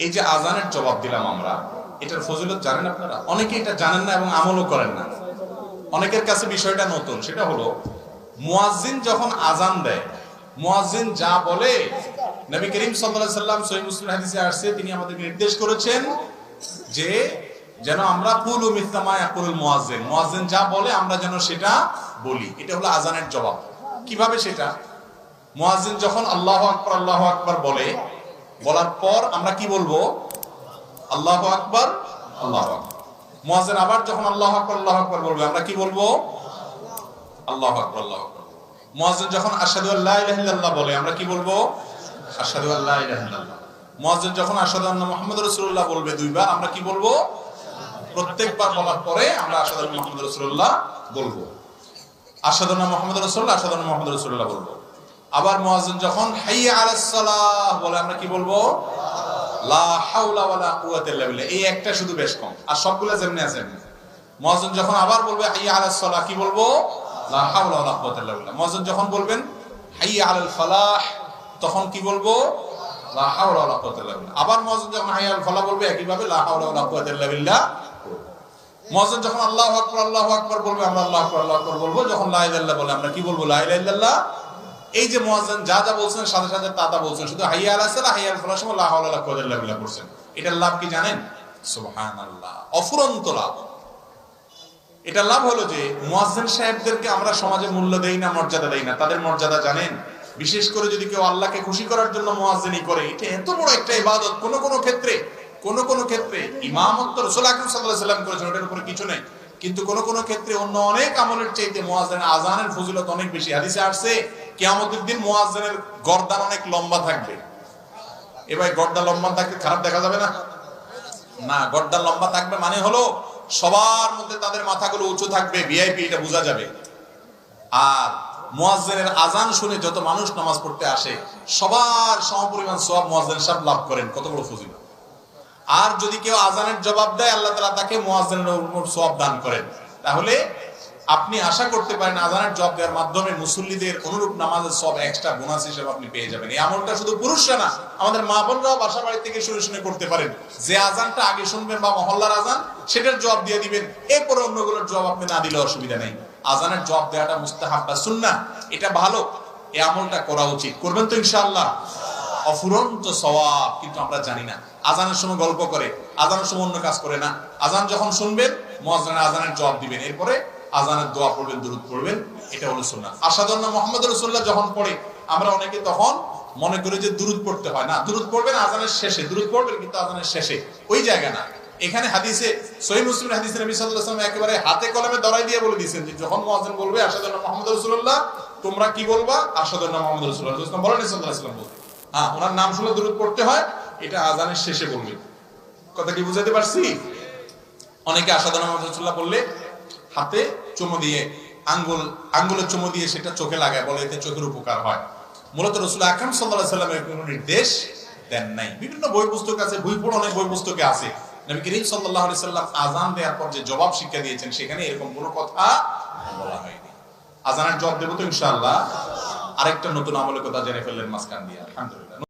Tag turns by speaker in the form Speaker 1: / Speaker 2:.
Speaker 1: এই যে আজানের জবাব দিলাম আমরা, এটার ফজিলত জানেন আপনারা? অনেকে এটা জানেন না এবং আমলও করেন না। অনেকের কাছে বিষয়টা নতুন, সেটা হলো, মুয়াজ্জিন যখন আজান দেয়, মুয়াজ্জিন যা বলে, নবী করিম সাল্লাল্লাহু সাল্লাম সহিহ মুসলিম হাদিসে আসছে, তিনি আমাদেরকে নির্দেশ করেছেন যে, যেন আমরা কুল ও মিথ্যামা ইয়াকুল মুয়াজ্জিন মুয়াজ্জিন যা বলে আমরা যেন সেটা বলি। এটা হলো আজানের জবাব। কীভাবে সেটা? মুয়াজ্জিন যখন আল্লাহু আকবার আল্লাহু আকবার বলে বলার পর আমরা কি বলব? আল্লাহ আকবার আল্লাহ আকবার। মুয়াজ্জিন আবার যখন আল্লাহ আকবার, আল্লাহু আকবার বলবে, আমরা কি বলব? আল্লাহ আকবর, আল্লাহু আকবার। মুয়াজ্জিন যখন আশহাদু আল্লা ইলাহা বলে, আমরা কি বলব? আশহাদু আল্লা ইলাহা ইল্লাল্লাহ। মুয়াজ্জিন যখন আশহাদু আন্না মুহাম্মাদুর রাসূলুল্লাহ বলবে দুইবার, আমরা কি বলব? প্রত্যেকবার বলার পরে আমরা আশহাদু আন্না মুহাম্মাদুর রাসূলুল্লাহ বলব। মুহাম্মাদুর রাসূলুল্লাহ, আশহাদু আন্না মুহাম্মাদুর রাসূলুল্লাহ বলব। আবার মুয়াজ্জিন যখন বলে, আমরা কি বলব? লা এই একটা শুধু বেশ কম, আর সবগুলো যেমনি আছে মুয়াজ্জিন যখন আবার বলবে হাইয়া কি বলব? লা যখন বলবেন আলাল তখন কি বলব? লা আবার মুয়াজ্জিন যখন হাইয়া আল ফালাহ বলবে একই ভাবে লা হাওলা ওয়ালা কুওয়াতা ইল্লা বিল্লাহ মুয়াজ্জিন যখন আল্লাহু আকবার আল্লাহু আকবার বলবে, আমরা আল্লাহু বলব। যখন লা বলে, আমরা কি বলব? লা ইলাহা ইল্লাল্লাহ এই যে মুয়াজ্জিন যা যা বলছেন, সাথে সাথে তা তা বলছেন। শুধু হাইয়া আলা সালাহ হাইয়া আল লা হাওলা ওয়ালা কুওয়াতা করছেন এটার লাভ কি জানেন? সুবহানাল্লাহ। অফুরন্ত লাভ। এটা লাভ হলো যে, মুয়াজ্জিন সাহেবদেরকে আমরা সমাজে মূল্য দেই না, মর্যাদা দেই না। তাদের মর্যাদা জানেন? বিশেষ করে যদি কেউ আল্লাহকে খুশি করার জন্য মুয়াজ্জিনি করে, এটা এত বড় একটা ইবাদত। কোন কোন ক্ষেত্রে, কোন কোন ক্ষেত্রে ইমামত্ব রাসূল আকরাম আলাইহি সাল্লাম করেছেন, ওটার উপরে কিছু নেই। কিন্তু কোন কোন ক্ষেত্রে অন্য অনেক আমলের চাইতে মুয়াজ্জিন আজানের ফজিলত অনেক বেশি। হাদিসে আসছে কিয়ামতের দিন মুয়াজ্জিনের গর্দান অনেক লম্বা থাকবে। এবার গর্দা লম্বা থাকলে খারাপ দেখা যাবে না? না গড্ডা লম্বা থাকবে মানে হলো সবার মধ্যে তাদের মাথাগুলো উঁচু থাকবে ভিআইপি এটা বোঝা যাবে। আর মুয়াজ্জিনের আজান শুনে যত মানুষ নামাজ পড়তে আসে, সবার সমপরিমাণ সব মুয়াজ্জিন সাহেব লাভ করেন, কত বড় ফজিলত। আর যদি কেউ আজানের জবাব দেয়, আল্লাহ তাআলা তাকে মুয়াজ্জিনের সওয়াব দান করেন। তাহলে আপনি আশা করতে পারেন আজানের জবাব দেওয়ার মাধ্যমে মুসল্লিদের অনুরূপ নামাজের সব এক্সট্রা বোনাস হিসেবে আপনি পেয়ে যাবেন। এই আমলটা শুধু পুরুষরা না, আমাদের মা বোনরাও বাসা বাড়ি থেকে শুনে শুনে করতে পারেন। যে আজানটা আগে শুনবেন বা মহল্লার আজান সেটার জবাব দিয়ে দিবেন। এরপরে অন্যগুলোর জবাব আপনি না দিলে অসুবিধা নেই। আজানের জবাব দেওয়াটা মুস্তাহাব বা সুন্না এটা ভালো। এই আমলটা করা উচিত। করবেন তো ইনশাআল্লাহ। অফুরন্ত সওয়াব কিন্তু আমরা জানি না। আজানের সময় গল্প করে আজানের সময় অন্য কাজ করে না। আজান যখন শুনবেন, মুয়াজ্জিনের আজানের জবাব দিবেন। এরপরে আজানের দোয়া পড়বেন, দুরুদ পড়বেন এটা হলো সুন্নাহ আসাদুল্লাহ মোহাম্মদ রাসূলুল্লাহ যখন পড়ে, আমরা অনেকে তখন মনে করি যে দুরুদ পড়তে হয় না। দুরুদ পড়বেন আজানের শেষে, দুরুদ পড়বেন কিন্তু আজানের শেষে। ওই জায়গা না। এখানে হাদিসে, সহিহ মুসলিম হাদিসে নবী একেবারে হাতে কলমে দরাই দিয়ে বলে দিয়েছেন যে যখন মুয়াজ্জিন বলবে আসাদুল্লাহ মোহাম্মদ রাসূলুল্লাহ তোমরা কি বলবা? আসাদুল্লাহ মোহাম্মদ রাসূলুল্লাহ বলেন সাল্লাল্লাহু আলাইহি হ্যাঁ ওনার নাম শুনে দুরুদ পড়তে হয়, এটা আজানের শেষে বলবে। কথা কি বুঝাতে পারছি? অনেকে আসাদুল্লাহ মোহাম্মদ রাসূলুল্লাহ বললে হাতে চুমো দিয়ে, আঙ্গুল, আঙ্গুলের চুমো দিয়ে সেটা চোখে লাগায়, বলে এতে চোখের উপকার হয়। মূলত রসুল আকরাম সাল্লাহ সাল্লামের কোনো নির্দেশ দেন নাই। বিভিন্ন বই পুস্তক আছে, বই অনেক বই পুস্তকে আছে। নবী করিম সাল্লাহ সাল্লাম আজান দেওয়ার পর যে জবাব শিক্ষা দিয়েছেন, সেখানে এরকম কোনো কথা বলা হয়নি। আজানের জবাব দেবো তো ইনশাআল্লাহ। আরেকটা নতুন আমলের কথা জেনে ফেললেন মাঝখান দিয়ে। আলহামদুলিল্লাহ।